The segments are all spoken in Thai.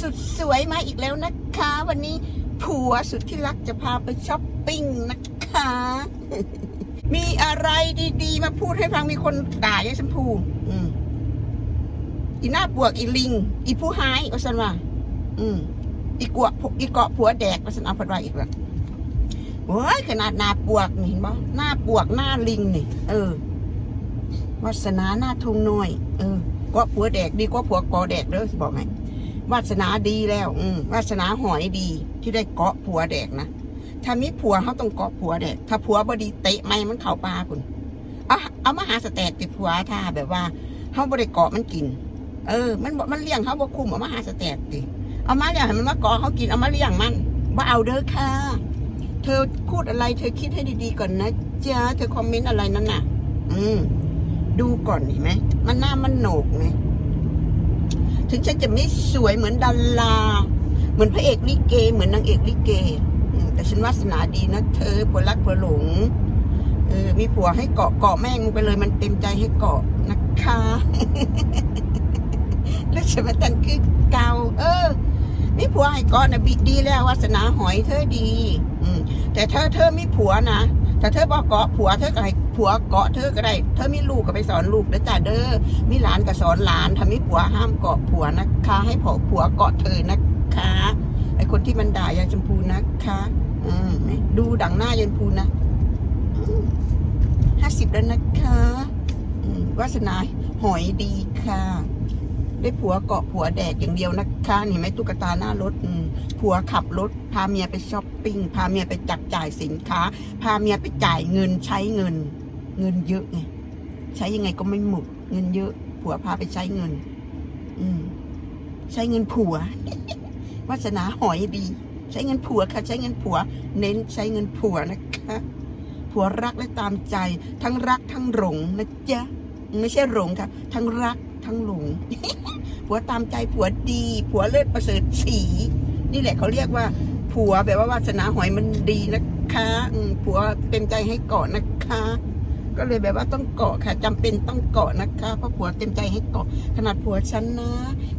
สุดสวยมาอีกแล้วนะคะ วันนี้ผัวสุดที่รักจะพาไปช้อปปิ้งนะคะ มีอะไรดีๆ มาพูดให้ฟังมีคนด่ายายชมพูอืมอีหน้าบวกอีลิง อีผู้หายว่าสันว่า อืม อีกวอีเกาะผัวแดกว่าสันเอาพัดว่าอีกแล้วโอ้ยขนาดหน้าปวกนี่เห็นบ่หน้าปวกหน้าลิงนี่ เออวาสนาหน้าทงน้อย เออกาะผัวแดกดีกว่าผัวกอแดกเด้อบอกให้ วาสนาดีแล้ว อืมวาสนาหอยดี ที่ได้เกาะผัวแดกนะถ้ามีผัวเขาต้องเกาะผัวแดกถ้าผัวบดีเตะไม่มันเข่าปลาคุณเอาเอามาหาสแตกติดผัวถ้าแบบว่าเขาบริเกาะมันกิน เออ มันบอกมันเลี้ยงเขาบ่คุมเอามาหาสแตกติเอามาเลี้ยงมันมาเกาะเขากินเอามาเลี้ยงมันว่าเอาเด้อค่ะเธอพูดอะไร เธอคิดให้ดีๆก่อนนะจ๊ะเธอคอมเมนต์อะไรนั่นน่ะ อืม ดูก่อนเห็นไหมมันหน้ามันโหนกไหม ถึงฉันจะไม่สวยเหมือนดาราเหมือนพระเอกลิเก เหมือนนางเอกลิเก แต่ฉันวาสนาดีนะเธอผัวรักผัวหลงเออมีผัวให้เกาะเกาะแม่งไปเลยมันเต็มใจให้เกาะนะคะ แล้วฉันมาตันคือเก่าเออมีผัวให้เกาะนะบิดีแล้ววาสนาหอยเธอดี อืมแต่เธอเธอมีผัวนะ แต่เธอบอกเกาะผัวเธอก็ให้ผัวเกาะเธอก็ได้ เธอมีลูกก็ไปสอนลูกเด้อจ้าเด้อ มีหลานก็สอนหลานถ้ามีผัวห้ามเกาะผัวนะคะ ให้ผัวผัวเกาะเธอนะคะ ไอคนที่มันด่ายายชมพูนะคะ อืมดูดังหน้ายายชมพูนะห้าสิบแล้วนะคะวาสนาหอยดีค่ะ ได้ผัวเกาะผัวแดกอย่างเดียวนะคะนี่ไหมตุ๊กตาหน้ารถผัวขับรถ พาเมียไปช้อปปิ้งพาเมียไปจับจ่ายสินค้า พาเมียไปจ่ายเงินใช้เงิน เงินเยอะไงใช้ยังไงก็ไม่หมด เงินเยอะ ผัวพาไปใช้เงิน อืม ใช้เงินผัววาสนาหอยดี ใช้เงินผัวค่ะ ใช้เงินผัว เน้นใช้เงินผัวนะคะผัวรักและตามใจ ทั้งรักทั้งหลงนะจ๊ะไม่ใช่หลงค่ะ ทั้งรัก ทั้งหลง ผัวตามใจผัวดี ผัวเลิศประเสริฐสี นี่แหละเขาเรียกว่า ผัวแบบว่าวาสนาหอยมันดีนะคะผัวเต็มใจให้เกาะนะคะ ก็เลยแบบว่าต้องเกาะค่ะจำเป็นต้องเกาะนะคะเพราะผัวเต็มใจให้เกาะ ขนาดผัวฉันนะ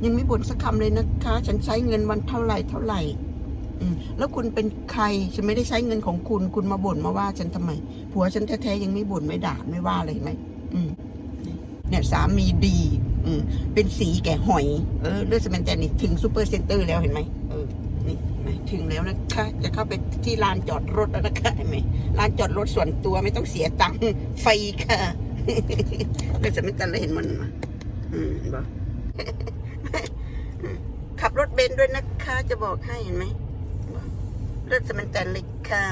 ยังไม่บ่นสักคำเลยนะคะ ฉันใช้เงินวันเท่าไหร่เท่าไหร่แล้วคุณเป็นใคร ฉันไม่ได้ใช้เงินของคุณ คุณมาบ่นมาว่าฉันทำไม ผัวฉันแท้ๆยังไม่บ่นไม่ด่าไม่ว่าเลยไหมอืมเนี่ยสามีดี เป็นสีแก่หอย เออเลือดสแมนแตนนี่ถึงซูเปอร์เซ็นเตอร์แล้วเห็นไหมเออนี่เห็นไหมถึงแล้วนะคะ จะเข้าไปที่ลานจอดรถแล้วนะคะเห็นไหมลานจอดรถส่วนตัวไม่ต้องเสียตังค์ฟรีค่ะเลือดสแมนแตนแล้วเห็นมันมาอืมเห็นปะขับรถเบนซ์ด้วยนะคะ จะบอกให้เห็นไหมเลือดสแมนแตนเลยค่ะ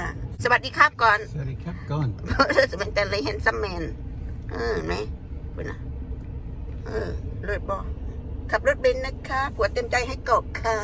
สวัสดีครับก่อน สวัสดีครับก่อนเลือดสแมนแตนเลยเห็นซัมแมนเออเห็นไหมเป็นนะ เออเลยบอขับรถเบนซ์นะคะผัวเต็มใจให้เกาะค่ะ